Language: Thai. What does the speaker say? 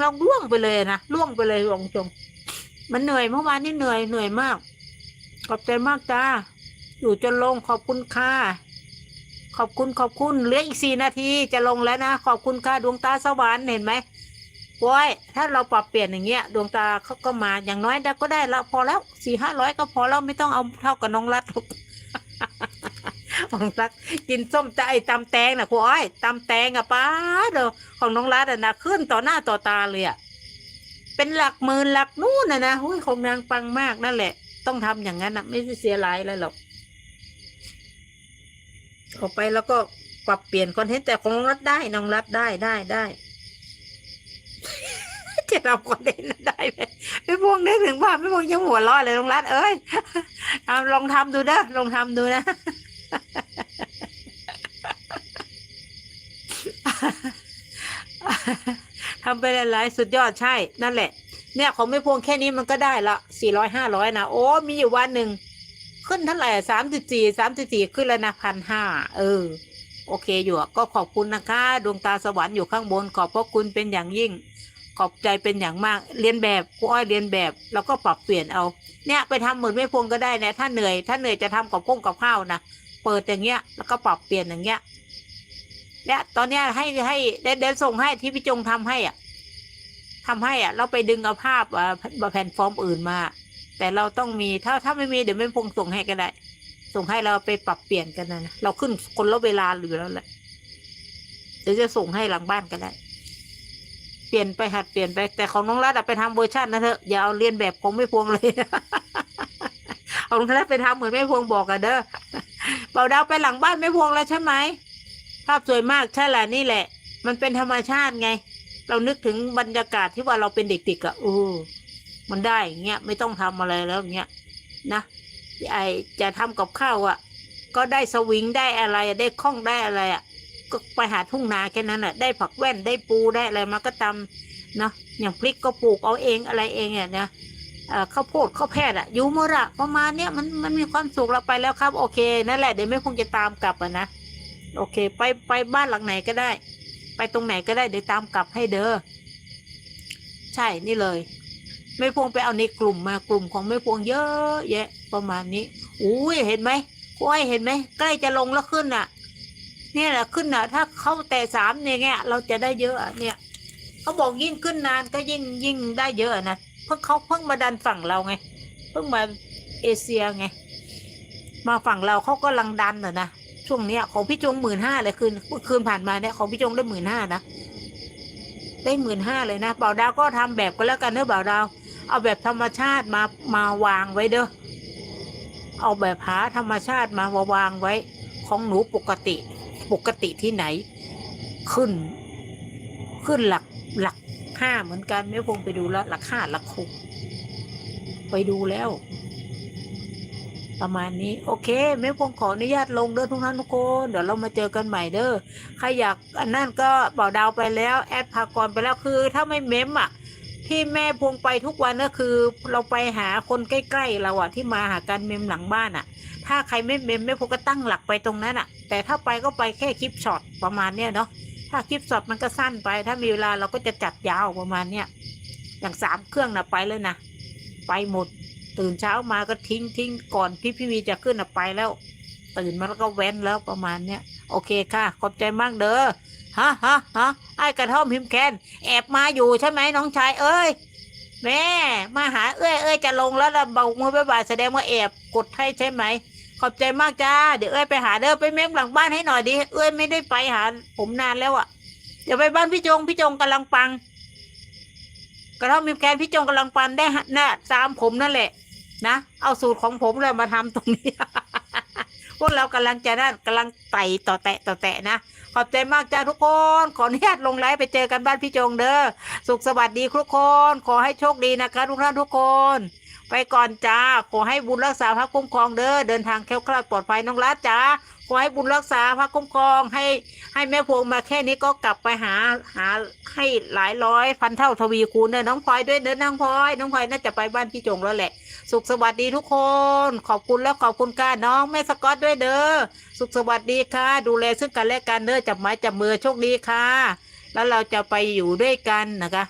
เราล่วงไปเลยนะล่วงไปเลยลงจง มันเหนื่อยเมื่อวานนี่เหนื่อยเหนื่อยมาก ขอบใจมากจ้าอยู่จนลงขอบคุณค่ะขอบคุณขอบคุณเหลืออีกสี่นาทีจะลงแล้วนะขอบคุณค่ะดวงตาสวรรค์เห็นไหมโว้ยถ้าเราปรับเปลี่ยนอย่างเงี้ย ดวงตาเขาก็มาอย่างน้อยได้ก็ได้ละพอแล้วสี่ห้าร้อยก็พอแล้วไม่ต้องเอาเท่ากับน้องรัดหรอก ของรักกินส้มใจตำแตงนะครูอ้อยตำแตงอะป้าเด้อของน้องรัดอะนะขึ้นต่อหน้าต่อตาเลยอะเป็นหลักหมื่นหลักนู่นนะนะหุ้ยของนางปังมากนั่นแหละ ต้องทำอย่างนั้นนะไม่ได้เสียหลายอะไรหรอกออกไปแล้วก็ปรับเปลี่ยนคอนเทนต์แต่ของน้องรัดได้น้องรัดได้ได้ได้จะทำคอนเทนต์ได้ไหมไม่พวงนึกถึงว่าไม่พวงยังหัวเร้อเลยน้องรัดเอ้ยเอาลองทำดูนะลองทำดูนะ ทำไปหลายๆสุดยอดใช่ นั่นแหละ เนี่ยของไม่พวงแค่นี้มันก็ได้ละสี่ร้อยห้าร้อยนะ โอ้ มีอยู่วันหนึ่ง ขึ้นเท่าไหร่สามสิบสี่สามสิบสี่ขึ้นแล้วนะพันห้าเออ โอเคอยู่ก็ขอบคุณนะคะ ดวงตาสวรรค์อยู่ข้างบน ขอบพระคุณเป็นอย่างยิ่ง ขอบใจเป็นอย่างมาก เรียนแบบกูอ้อยเรียนแบบ แล้วก็ปรับเปลี่ยนเอา เนี่ยไปทำเหมือนไม่พวงก็ได้นะ ถ้าเหนื่อย ถ้าเหนื่อยจะทำกับพุ่งกับข้าวนะ เปิดอย่างเงี้ย แล้วก็ปรับเปลี่ยนอย่างเงี้ย เนี่ยตอนเนี้ยให้ให้เดนเดนส่งให้ที่พี่จงทำให้อะทำให้อะ เราไปดึงเอาภาพอ่าแผ่นฟอร์มอื่นมา แต่เราต้องมีถ้าถ้าไม่มีเดี๋ยวไม่พงส่งให้ก็ได้ ส่งให้เราไปปรับเปลี่ยนกันนะเราขึ้นคนละเวลาหรือแล้วแหละเดี๋ยวจะส่งให้หลังบ้านก็ได้ เปลี่ยนไปหัดเปลี่ยนไป แต่ของน้องรัฐอะไปทำเวอร์ชันนะเถอะอย่าเอาเรียนแบบของไม่พวงเลยของน้องรัฐไปทำเหมือนไม่พวงบอกอะเด้อเบาดาวไปหลังบ้านไม่พวงแล้วใช่ไหมาพสวยมากใช่แหละนี่แหละ มันเป็นธรรมชาติไง เรานึกถึงบรรยากาศที่ว่าเราเป็นเด็กๆอะ่ะโอ้มันได้เงี้ยไม่ต้องทำอะไรแล้วเงี้ยนะไอจะทำกับข้าวอะ่ะ ก็ได้สวิงได้อะไรได้คล่องได้อะไรอะ่ะก็ไปหาทุ่งนาแค่นั้นแหะได้ผักแว่นได้ปูได้อะไรมาก็ตำเนาะอย่างพริกก็ปลูกเอาเองอะไรเองเนี่ยนะเอ่อข้าวโพดข้าวแพทย์อะยูมดอะประมาณเนี้ยมันมันมีความสุขเราไปแล้วครับ โอเคนั่นแหละเดี๋ยวไม่คงจะตามกลับอะนะ โอเค ไปไปบ้านหลังไหนก็ได้ ไปตรงไหนก็ได้เดี๋ยวตามกลับให้เด้อใช่นี่เลยไม่พวงไปเอาในกลุ่มมากลุ่มของไม่พวงเยอะแยะ ประมาณนี้อุ้ยเห็นไหมก้อยเห็นไหมใกล้จะลงแล้วขึ้นอะ เนี่ยแหละขึ้นอะ ถ้าเข้าแต่สามเนี่ยเงี้ยเราจะได้เยอะเนี่ยเขาบอกยิ่งขึ้นนานก็ยิ่งยิ่งได้เยอะนะเพิ่งเขาเพิ่งมาดันฝั่งเราไง เพิ่งมาเอเชียไง มาฝั่งเราเขาก็ลังดันอะนะ ช่วงเนี้ยของพี่จงหมื่นห้าเลยคืนคืนผ่านมาเนี่ยของพี่จงได้หมื่นห้านะได้หมื่นห้าเลยนะบ่าวดาวก็ทำแบบก็แล้วกันเนอะบ่าวดาว เอาแบบธรรมชาติมามาวางไว้เด้อเอาแบบหาธรรมชาติมามาวางไว้ ของหนูปกติ ปกติที่ไหน ขึ้น ขึ้นหลักหลักห้าเหมือนกันไม่พงไปดูแล้วหลักห้าหลักหกไปดูแล้ว ประมาณนี้โอเคไม่พงขออนุญาตลงเด้อทุกท่านทุกคนเดี๋ยวเรามาเจอกันใหม่เด้อใครอยากอันนั่นก็บอกดาวไปแล้วแอดพากรไปแล้วคือ ถ้าไม่เม้มอะ ที่แม่พวงไปทุกวันก็คือ เราไปหาคนใกล้ๆเราอะที่มาหากันเมมหลังบ้านอะ ถ้าใครไม่เมมแม่พวงก็ตั้งหลักไปตรงนั้นอะ แต่ถ้าไปก็ไปแค่คลิปช็อตประมาณเนี้ยเนาะถ้าคลิปช็อตมันก็สั้นไป ถ้ามีเวลาเราก็จะจัดยาวประมาณเนี้ยอย่างสามเครื่องนะไปเลยนะไปหมด ตื่นเช้ามาก็ทิ้งทิ้งก่อนพี่พี่วีจะขึ้นอะไปแล้ว ตื่นมาแล้วก็แว้นแล้วประมาณเนี้ยโอเคค่ะ ขอบใจมากเด้อฮะฮะฮะไอ้กระท่อมพิมแคนแอบมาอยู่ใช่ไหมน้องชายเอ้ยแม่มาหาเอ้ยเอ้ยจะลงแล้วละเบามือไปบ่ายแสดงว่าแอบกดให้ใช่ไหมขอบใจมากจ้าเดี๋ยวเอ้ยไปหาเด้อไปเม้มหลังบ้านให้หน่อยดิเอ้ยไม่ได้ไปหา ผมนานแล้วอะ่ะเดี๋ยวไปบ้านพี่จงพี่จงกำลังปังกระท่อมพิมแกนพี่จงกำลังปันได้ฮะน่ะตามผมนั่นแหละ นะเอาสูตรของผมเลยมาทำตรงนี้ พวกเรากำลังจะนั่นกำลังไต่ต่อแตะต่อแตะนะขอบใจมากจ้าทุกคน ขออนุญาตลงไลฟ์ไปเจอกันบ้านพี่จงเด้อสุขสวัสดีทุกคน ขอให้โชคดีนะคะทุกท่านทุกคน ไปก่อนจ้า ขอให้บุญรักษาพระคุ้มครองเด้อเดินทางแคล้วคลาดปลอดภัยน้องรัฐจ้าขอให้บุญรักษาพระคุ้มครองให้ให้แม่พวงมาแค่นี้ก็กลับไปหาหา ให้หลายร้อยพันเท่าทวีคูณเด้อน้องพลอยด้วยเด้อน้องพลอย น้องพลอยน่าจะไปบ้านพี่จงแล้วแหละ สุขสวัสดีทุกคน ขอบคุณและขอบคุณก้าน้องแม่สกอตด้วยเด้อสุขสวัสดีค่ะ ดูแลซึ่งกันและกันเด้อจับไม้จับมือโชคดีค่ะ แล้วเราจะไปอยู่ด้วยกันนะคะ